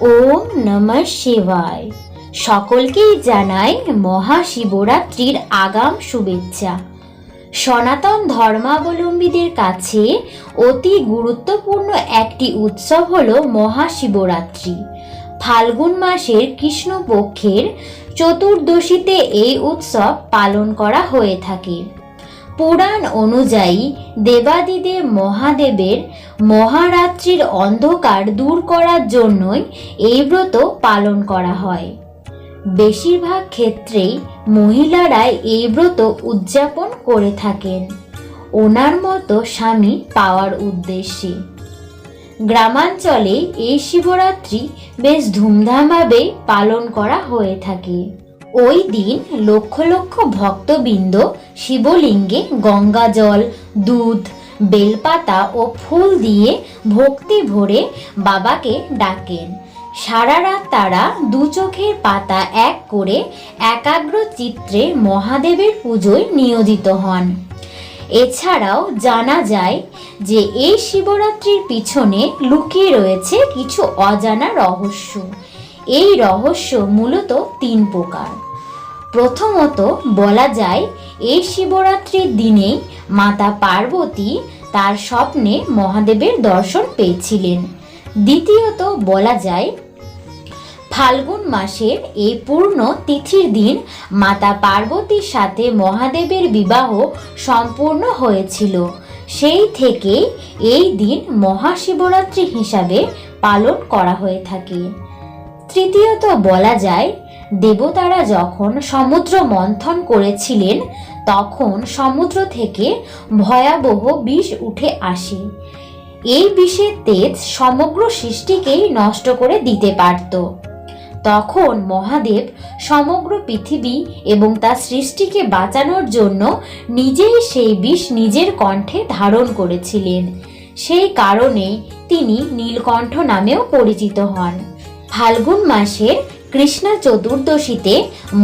ওম নমঃ শিবায়। সকলকেই জানাই মহাশিবরাত্রির আগাম শুভেচ্ছা। সনাতন ধর্মাবলম্বীদের কাছে অতি গুরুত্বপূর্ণ একটি উৎসব হল মহাশিবরাত্রি। ফাল্গুন মাসের কৃষ্ণপক্ষের চতুর্দশীতে এই উৎসব পালন করা হয়ে থাকে। পুরাণ অনুযায়ী দেবাদিদেব মহাদেবের মহারাত্রির অন্ধকার দূর করার জন্যই এই ব্রত পালন করা হয়। বেশিরভাগ ক্ষেত্রেই মহিলারাই এই ব্রত উদযাপন করে থাকেন। ওনার মতো স্বামী পাওয়ার উদ্দেশ্যে। গ্রামাঞ্চলে এই শিবরাত্রি বেশ ধুমধামভাবে পালন করা হয়ে থাকে। ওই দিন লক্ষ লক্ষ ভক্তবৃন্দ শিবলিঙ্গে গঙ্গা জল, দুধ, বেলপাতা ও ফুল দিয়ে ভক্তি ভরে বাবাকে ডাকেন। সারা রাত তারা দু চোখের পাতা এক করে একাগ্র চিত্রে মহাদেবের পুজোয় নিয়োজিত হন। এছাড়াও জানা যায় যে এই শিবরাত্রির পিছনে লুকিয়ে রয়েছে কিছু অজানা রহস্য। এই রহস্য মূলত তিন প্রকার। প্রথমত বলা যায়, এই শিবরাত্রির দিনেই মাতা পার্বতী তার স্বপ্নে মহাদেবের দর্শন পেয়েছিলেন। দ্বিতীয়ত বলা যায়, ফাল্গুন মাসের এই পূর্ণ তিথির দিন মাতা পার্বতীর সাথে মহাদেবের বিবাহ সম্পূর্ণ হয়েছিল। সেই থেকে এই দিন মহাশিবরাত্রি হিসাবে পালন করা হয়ে থাকে। তৃতীয়ত বলা যায়, দেবতারা যখন সমুদ্র মন্থন করেছিলেন, তখন সমুদ্র থেকে ভয়াবহ বিষ উঠে আসে। এই বিষের তেজ সমগ্র সৃষ্টিকেই নষ্ট করে দিতে পারত। তখন মহাদেব সমগ্র পৃথিবী এবং তার সৃষ্টিকে বাঁচানোর জন্য নিজেই সেই বিষ নিজের কণ্ঠে ধারণ করেছিলেন। সেই কারণে তিনি নীলকণ্ঠ নামেও পরিচিত হন। ফাল্গুন মাসের কৃষ্ণ চতুর্দশীতে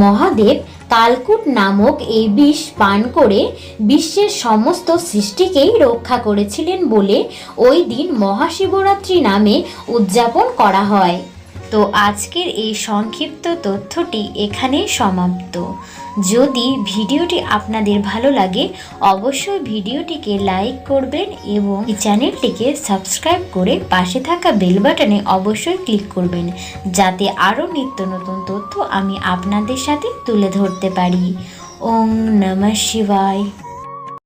মহাদেব কালকুট নামক এই বিষ পান করে বিশ্বের সমস্ত সৃষ্টিকেই রক্ষা করেছিলেন বলে ওই দিন মহাশিবরাত্রি নামে উদযাপন করা হয়। তো আজকের এই সংক্ষিপ্ত তথ্যটি এখানেই সমাপ্ত। যদি ভিডিওটি আপনাদের ভালো লাগে, অবশ্যই ভিডিওটিকে লাইক করবেন এবং চ্যানেলটিকে সাবস্ক্রাইব করে পাশে থাকা বেল বাটনে অবশ্যই ক্লিক করবেন, যাতে আরও নিত্য নতুন তথ্য আমি আপনাদের সাথে তুলে ধরতে পারি। ওম নমঃ শিবায়।